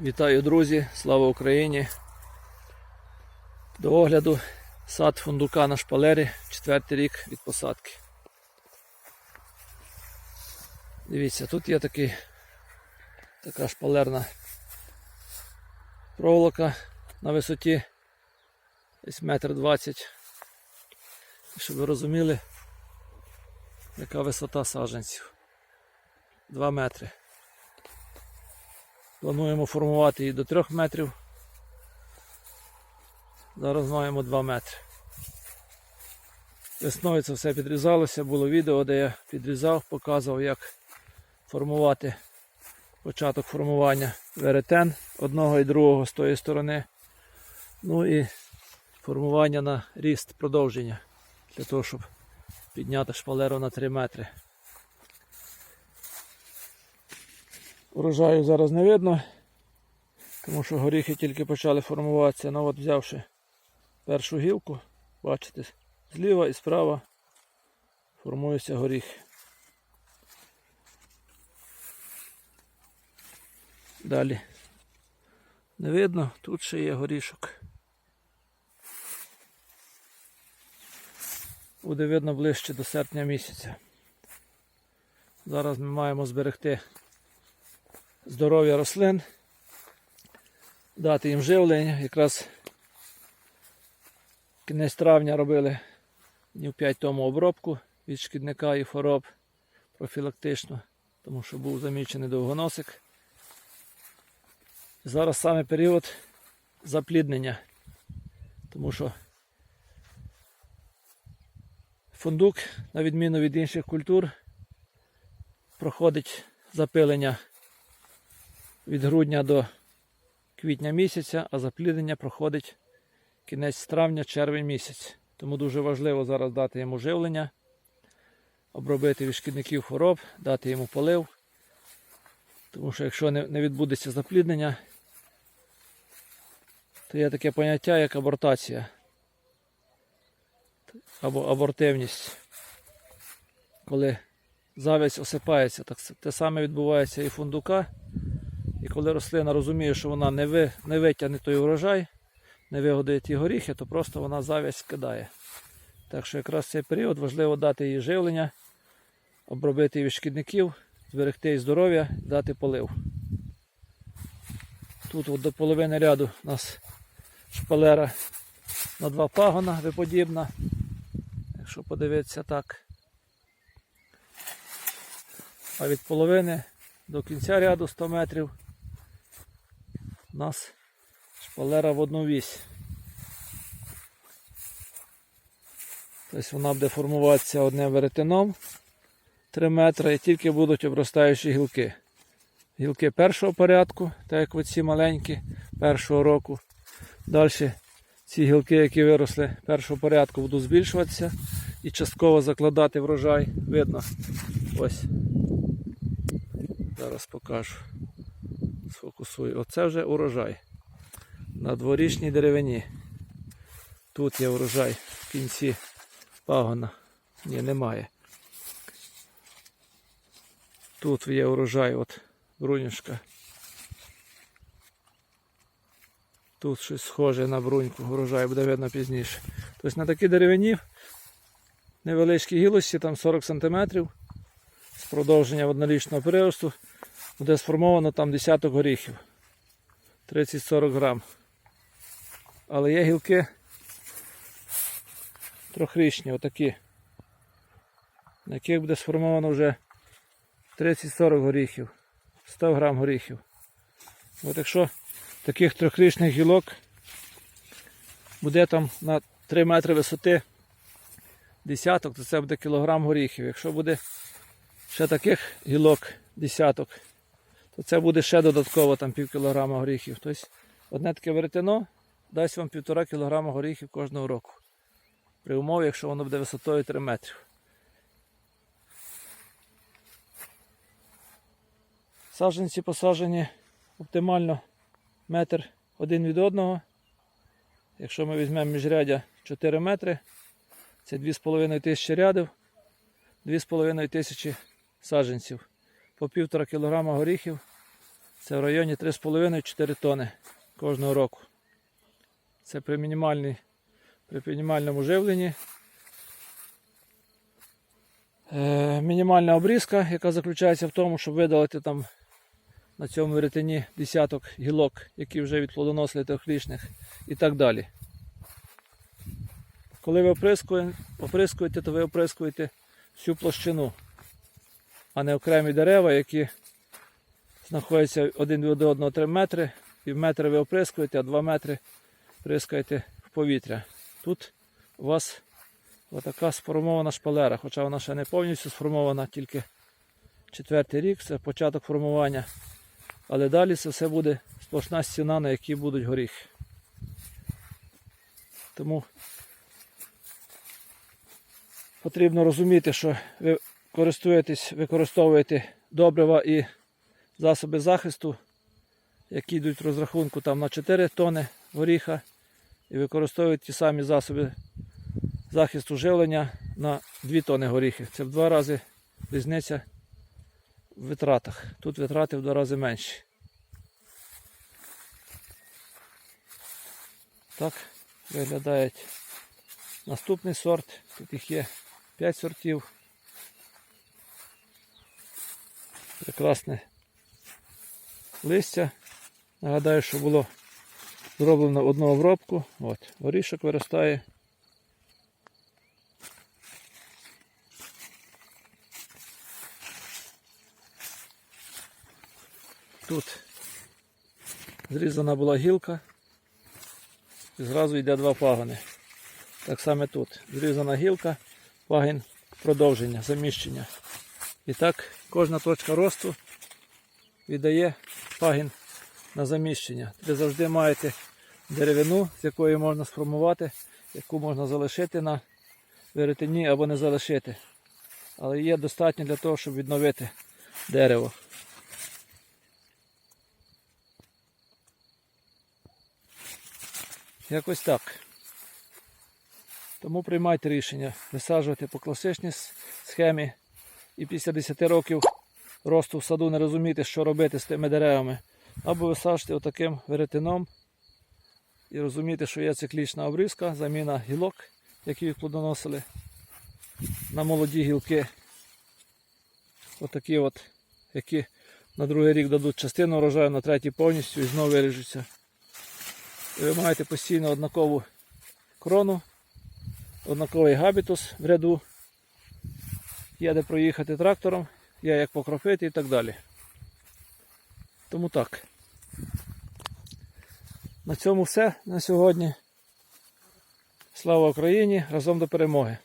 Вітаю, друзі! Слава Україні! До огляду сад фундука на шпалері, четвертий рік від посадки. Дивіться, тут є такий, така шпалерна проволока на висоті десь метр двадцять. Щоб ви розуміли, яка висота саджанців. 2 метри. Плануємо формувати її до 3 метрів. Зараз маємо 2 метри. Весною це все підрізалося, було відео, де я підрізав, показував, як формувати початок формування веретен одного і другого з тої сторони. Ну і формування на ріст продовження для того, щоб підняти шпалеру на 3 метри. Урожаю зараз не видно, тому що горіхи тільки почали формуватися. Ну от взявши першу гілку, бачите, зліва і справа формуються горіхи. Далі не видно, тут ще є горішок. Буде видно ближче до серпня місяця. Зараз ми маємо зберегти здоров'я рослин, дати їм живлення. Якраз кінець травня робили днів 5 тому обробку від шкідника і хвороб профілактично, тому що був замічений довгоносик. Зараз саме період запліднення, тому що фундук, на відміну від інших культур, проходить запилення від грудня до квітня місяця, а запліднення проходить кінець травня, червень місяць. Тому дуже важливо зараз дати йому живлення, обробити від шкідників хвороб, дати йому полив. Тому що якщо не відбудеться запліднення, то є таке поняття, як абортація або абортивність. Коли завязь осипається, так те саме відбувається і фундука. І коли рослина розуміє, що вона не ви, не витягне той урожай, не вигодує ті горіхи, то просто вона зав'язь скидає. Так що якраз цей період важливо дати їй живлення, обробити її від шкідників, зберегти їй здоров'я, дати полив. Тут от до половини ряду у нас шпалера на два пагона виподібна. Якщо подивитися так. А від половини до кінця ряду 100 метрів у нас шпалера в одну вісь. Тобто вона буде формуватися одним веретеном 3 метри і тільки будуть обростаючі гілки. Гілки першого порядку, так як оці маленькі, першого року. Далі ці гілки, які виросли першого порядку, будуть збільшуватися і частково закладати врожай. Видно. Ось. Зараз покажу. Сфокусую. Оце вже урожай. На дворічній деревині. Тут є урожай в кінці пагона. Ні, немає. Тут є урожай, от брунюшка. Тут щось схоже на бруньку, урожай буде видно пізніше. Тобто на такій деревині невеличкій гілості, там 40 см з продовження однолічного приросту буде сформовано там десяток горіхів. 30-40 грам. Але є гілки трьохрічні, отакі, на яких буде сформовано вже 30-40 горіхів, 100 грам горіхів. От якщо таких трьохрічних гілок буде там на 3 метри висоти десяток, то це буде кілограм горіхів. Якщо буде ще таких гілок десяток, то це буде ще додатково там пів кілограма горіхів. Тобто одне таке веретено дасть вам півтора кілограма горіхів кожного року. При умові, якщо воно буде висотою 3 метри. Саджанці посаджені оптимально метр один від одного. Якщо ми візьмемо міжрядя 4 метри, це 2,5 тисячі рядів, 2,5 тисячі саджанців. По півтора кілограма горіхів Це в районі 3,5-4 тони кожного року. Це при, при мінімальному живленні. Е, мінімальна обрізка, яка заключається в тому, щоб видалити там на цьому веретені десяток гілок, які вже від плодоносили трьохрічних і так далі. Коли ви оприскує- оприскуєте, то ви оприскуєте всю площину, а не окремі дерева, які знаходяться один від одного 3 метри, і в метр ви оприскуєте, а 2 метри прискаєте в повітря. Тут у вас отака сформована шпалера, хоча вона ще не повністю сформована, тільки четвертий рік, це початок формування. Але далі це все буде сплошна стіна, на якій будуть горіхи. Тому потрібно розуміти, що ви користуєтесь, використовуєте добрива і засоби захисту, які йдуть в розрахунку там на 4 тони горіха, і використовуєте ті самі засоби захисту живлення на 2 тони горіхи. Це в два рази різниця в витратах. Тут витрати в два рази менші. Так виглядає наступний сорт. Тут їх є 5 сортів. Прекрасне листя. Нагадаю, що було зроблено одну обробку. От, горішок виростає. Тут зрізана була гілка і зразу йде два пагони. Так само тут. Зрізана гілка, пагін продовження, заміщення. І так кожна точка росту віддає пагін на заміщення. Ви завжди маєте деревину, з якої можна сформувати, яку можна залишити на веретені або не залишити. Але є достатньо для того, щоб відновити дерево. Якось так. Тому приймайте рішення висаджувати по класичній схемі і після 10 років росту в саду не розуміти, що робити з тими деревами. Або висаджувати отаким веретеном і розуміти, що є циклічна обрізка, заміна гілок, які їх плодоносили на молоді гілки. Отакі от, які на другий рік дадуть частину врожаю, на третій повністю і знову виріжуться. І ви маєте постійно однакову крону, однаковий габітус в ряду. Є де проїхати трактором, є як покропити і так далі. Тому так. На цьому все на сьогодні. Слава Україні! Разом до перемоги!